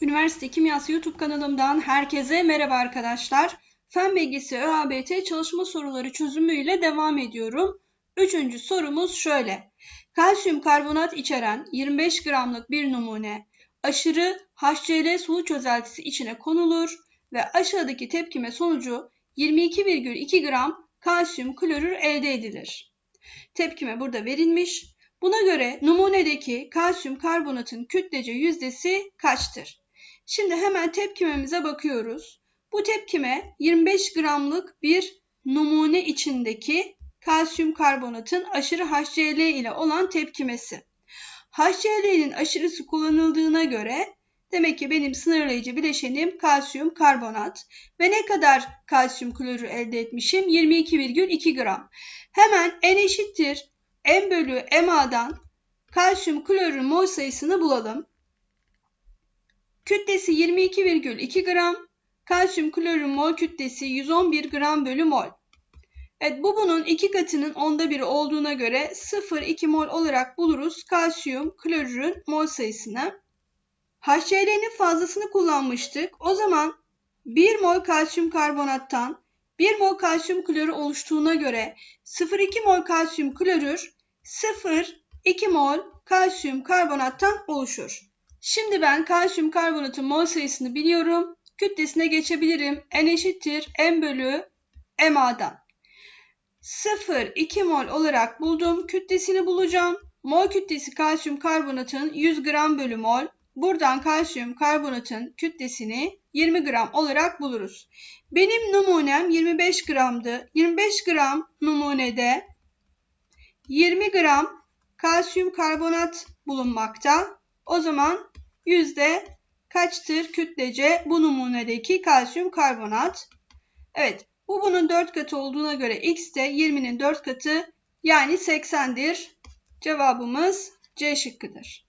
Üniversite Kimyası YouTube kanalımdan herkese merhaba arkadaşlar. Fen Bilgisi ÖABT çalışma soruları çözümüyle devam ediyorum. Üçüncü sorumuz şöyle. Kalsiyum karbonat içeren 25 gramlık bir numune aşırı HCl sulu çözeltisi içine konulur ve aşağıdaki tepkime sonucu 22,2 gram kalsiyum klorür elde edilir. Tepkime burada verilmiş. Buna göre numunedeki kalsiyum karbonatın kütlece yüzdesi kaçtır? Şimdi hemen tepkimemize bakıyoruz. Bu tepkime 25 gramlık bir numune içindeki kalsiyum karbonatın aşırı HCl ile olan tepkimesi. HCl'nin aşırısı kullanıldığına göre demek ki benim sınırlayıcı bileşenim kalsiyum karbonat ve ne kadar kalsiyum klorür elde etmişim? 22,2 gram. Hemen N eşittir M bölü MA'dan kalsiyum klorür mol sayısını bulalım. Kütlesi 22,2 gram. Kalsiyum klorür mol kütlesi 111 gram bölü mol. Evet bu bunun iki katının onda biri olduğuna göre 0,2 mol olarak buluruz kalsiyum klorürün mol sayısını. HCl'nin fazlasını kullanmıştık. O zaman 1 mol kalsiyum karbonattan 1 mol kalsiyum klorür oluştuğuna göre 0,2 mol kalsiyum klorür 0,2 mol kalsiyum karbonattan oluşur. Şimdi ben kalsiyum karbonatın mol sayısını biliyorum. Kütlesine geçebilirim. N eşittir M bölü MA'dan. 0,2 mol olarak buldum. Kütlesini bulacağım. Mol kütlesi kalsiyum karbonatın 100 gram bölü mol. Buradan kalsiyum karbonatın kütlesini 20 gram olarak buluruz. Benim numunem 25 gramdı. 25 gram numunede 20 gram kalsiyum karbonat bulunmakta. O zaman yüzde kaçtır kütlece bu numunedeki kalsiyum karbonat? Evet bu bunun 4 katı olduğuna göre x de 20'nin 4 katı yani 80'dir. Cevabımız C şıkkıdır.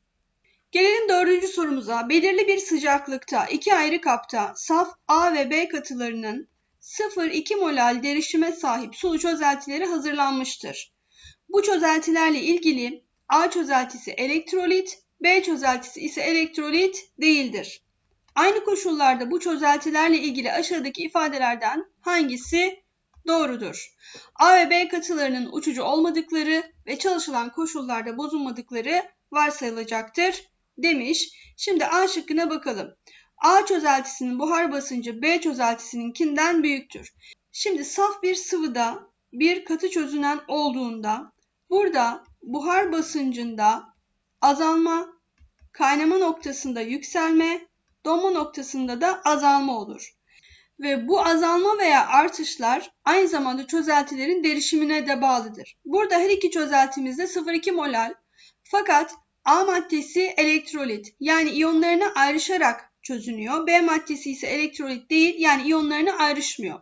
Gelelim dördüncü sorumuza. Belirli bir sıcaklıkta iki ayrı kapta saf A ve B katılarının 0,2 molal derişime sahip sulu çözeltileri hazırlanmıştır. Bu çözeltilerle ilgili A çözeltisi elektrolit, B çözeltisi ise elektrolit değildir. Aynı koşullarda bu çözeltilerle ilgili aşağıdaki ifadelerden hangisi doğrudur? A ve B katılarının uçucu olmadıkları ve çalışılan koşullarda bozulmadıkları varsayılacaktır demiş. Şimdi A şıkkına bakalım. A çözeltisinin buhar basıncı B çözeltisininkinden büyüktür. Şimdi saf bir sıvıda bir katı çözünen olduğunda burada buhar basıncında azalma, kaynama noktasında yükselme, donma noktasında da azalma olur. Ve bu azalma veya artışlar aynı zamanda çözeltilerin derişimine de bağlıdır. Burada her iki çözeltimizde 0,2 molal fakat A maddesi elektrolit yani iyonlarına ayrışarak çözünüyor. B maddesi ise elektrolit değil yani iyonlarına ayrışmıyor.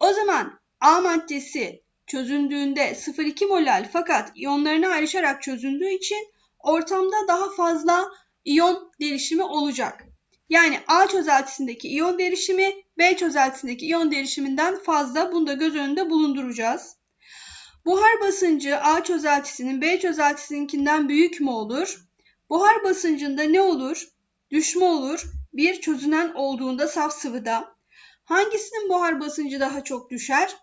O zaman A maddesi çözündüğünde 0,2 molal fakat iyonlarına ayrışarak çözündüğü için ortamda daha fazla iyon derişimi olacak. Yani A çözeltisindeki iyon derişimi B çözeltisindeki iyon derişiminden fazla. Bunu da göz önünde bulunduracağız. Buhar basıncı A çözeltisinin B çözeltisininkinden büyük mü olur? Buhar basıncında ne olur? Düşme olur. Bir çözünen olduğunda saf sıvıda. Hangisinin buhar basıncı daha çok düşer?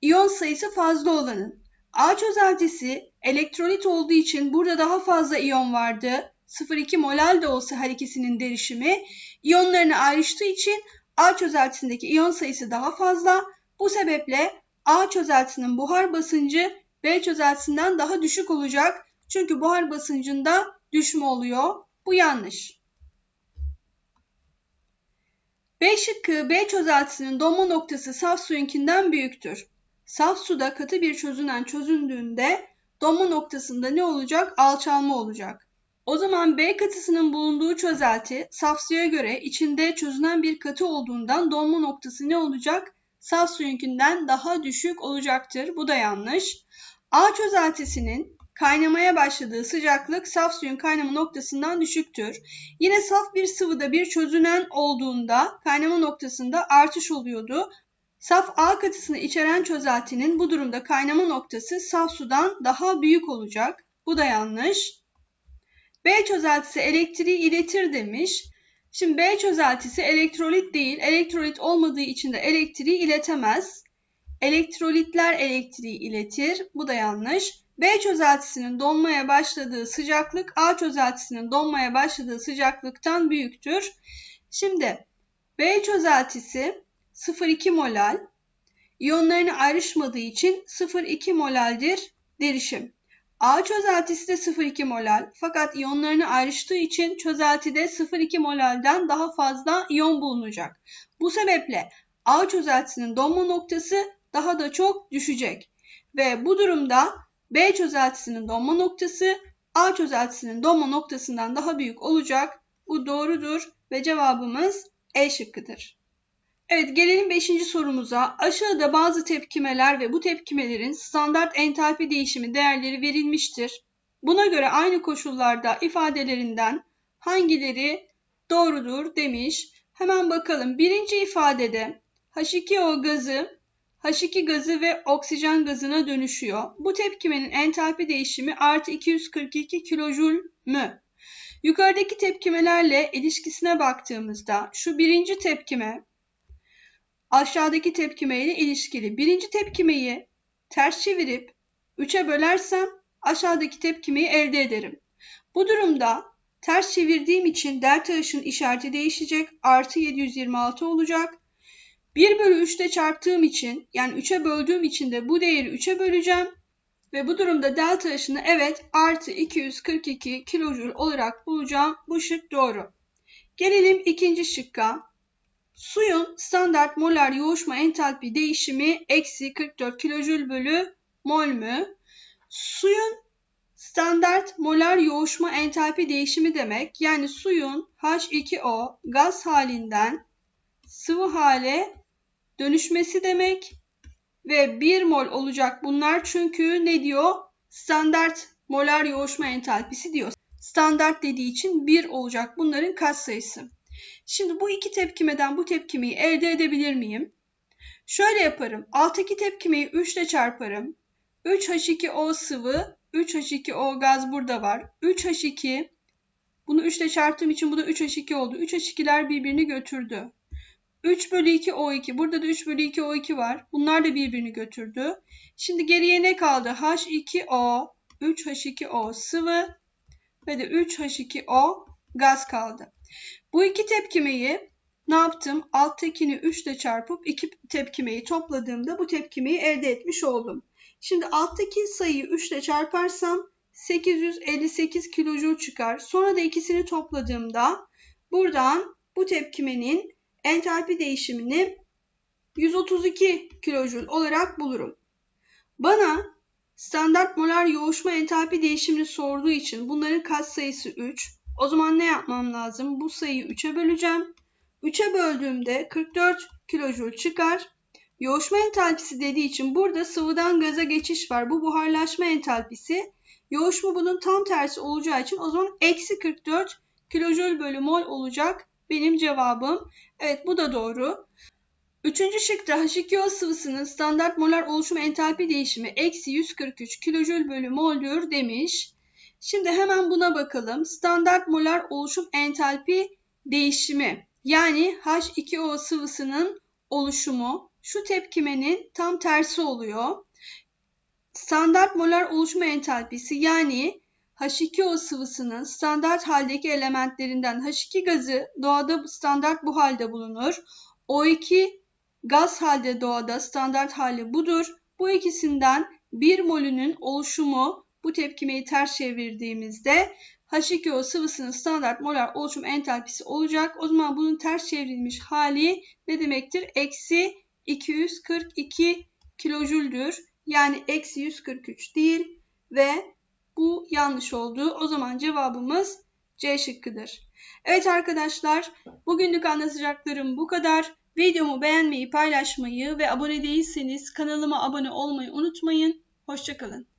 İyon sayısı fazla olanın. A çözeltisi elektrolit olduğu için burada daha fazla iyon vardı. 0,2 molal de olsa her ikisinin derişimi iyonlarını ayrıştığı için A çözeltisindeki iyon sayısı daha fazla. Bu sebeple A çözeltisinin buhar basıncı B çözeltisinden daha düşük olacak. Çünkü buhar basıncında düşme oluyor. Bu yanlış. B şıkkı B çözeltisinin donma noktası saf suyunkinden büyüktür. Saf suda katı bir çözünen çözündüğünde donma noktasında ne olacak? Alçalma olacak. O zaman B katısının bulunduğu çözelti saf suya göre içinde çözünen bir katı olduğundan donma noktası ne olacak? Saf suyunkinden daha düşük olacaktır. Bu da yanlış. A çözeltisinin kaynamaya başladığı sıcaklık saf suyun kaynama noktasından düşüktür. Yine saf bir sıvıda bir çözünen olduğunda kaynama noktasında artış oluyordu. Saf A katısını içeren çözeltinin bu durumda kaynama noktası saf sudan daha büyük olacak. Bu da yanlış. B çözeltisi elektriği iletir demiş. Şimdi B çözeltisi elektrolit değil. Elektrolit olmadığı için de elektriği iletemez. Elektrolitler elektriği iletir. Bu da yanlış. B çözeltisinin donmaya başladığı sıcaklık A çözeltisinin donmaya başladığı sıcaklıktan büyüktür. Şimdi B çözeltisi 0,2 molal. İyonlarını ayrışmadığı için 0,2 molaldir derişim. A çözeltisi de 0,2 molal fakat iyonlarını ayrıştığı için çözeltide 0,2 molalden daha fazla iyon bulunacak. Bu sebeple A çözeltisinin donma noktası daha da çok düşecek. Ve bu durumda B çözeltisinin donma noktası A çözeltisinin donma noktasından daha büyük olacak. Bu doğrudur ve cevabımız E şıkkıdır. Evet gelelim 5. sorumuza. Aşağıda bazı tepkimeler ve bu tepkimelerin standart entalpi değişimi değerleri verilmiştir. Buna göre aynı koşullarda ifadelerinden hangileri doğrudur demiş. Hemen bakalım. Birinci ifadede H2O gazı H2 gazı ve oksijen gazına dönüşüyor. Bu tepkimenin entalpi değişimi artı 242 kilojül mü? Yukarıdaki tepkimelerle ilişkisine baktığımızda şu birinci tepkime aşağıdaki tepkime ile ilişkili. Birinci tepkimeyi ters çevirip 3'e bölersem aşağıdaki tepkimeyi elde ederim. Bu durumda ters çevirdiğim için delta H'ın işareti değişecek. Artı 726 olacak. 1 bölü 3'te çarptığım için yani 3'e böldüğüm için de bu değeri 3'e böleceğim. Ve bu durumda delta H'ını evet artı 242 kilojül olarak bulacağım. Bu şık doğru. Gelelim ikinci şıkka. Suyun standart molar yoğuşma entalpi değişimi eksi 44 kilojül bölü mol mü? Suyun standart molar yoğuşma entalpi değişimi demek. Yani suyun H2O gaz halinden sıvı hale dönüşmesi demek. Ve 1 mol olacak bunlar çünkü ne diyor? Standart molar yoğuşma entalpisi diyor. Standart dediği için 1 olacak bunların katsayısı. Şimdi bu iki tepkimeden bu tepkimeyi elde edebilir miyim? Şöyle yaparım. Alttaki tepkimeyi 3 ile çarparım. 3H2O sıvı, 3H2O gaz burada var. 3H2 bunu 3 ile çarptığım için bu da 3H2 oldu. 3H2'ler birbirini götürdü. 3 bölü 2 O2. Burada da 3 bölü 2 O2 var. Bunlar da birbirini götürdü. Şimdi geriye ne kaldı? H2O, 3H2O sıvı ve de 3H2O gaz kaldı. Bu iki tepkimeyi ne yaptım? Alttakini 3 ile çarpıp iki tepkimeyi topladığımda bu tepkimeyi elde etmiş oldum. Şimdi alttaki sayıyı 3 ile çarparsam 858 kilojül çıkar. Sonra da ikisini topladığımda buradan bu tepkimenin entalpi değişimini 132 kilojül olarak bulurum. Bana standart molar yoğuşma entalpi değişimini sorduğu için bunların katsayısı 3. O zaman ne yapmam lazım? Bu sayıyı 3'e böleceğim. 3'e böldüğümde 44 kilojül çıkar. Yoğuşma entalpisi dediği için burada sıvıdan gaza geçiş var. Bu buharlaşma entalpisi. Yoğuşma bunun tam tersi olacağı için o zaman eksi 44 kilojül bölü mol olacak benim cevabım. Evet bu da doğru. Üçüncü şıkta H2O sıvısının standart molar oluşum entalpi değişimi eksi 143 kilojül bölü moldür demiş. Şimdi hemen buna bakalım. Standart molar oluşum entalpi değişimi yani H2O sıvısının oluşumu şu tepkimenin tam tersi oluyor. Standart molar oluşma entalpisi yani H2O sıvısının standart haldeki elementlerinden H2 gazı doğada standart bu halde bulunur. O2 gaz halde doğada standart hali budur. Bu ikisinden 1 molünün oluşumu bu tepkimeyi ters çevirdiğimizde H2O sıvısının standart molar oluşum entalpisi olacak. O zaman bunun ters çevrilmiş hali ne demektir? Eksi 242 kilojüldür. Yani eksi 143 değil ve bu yanlış oldu. O zaman cevabımız C şıkkıdır. Evet arkadaşlar bugünlük anlatacaklarım bu kadar. Videomu beğenmeyi, paylaşmayı ve abone değilseniz kanalıma abone olmayı unutmayın. Hoşçakalın.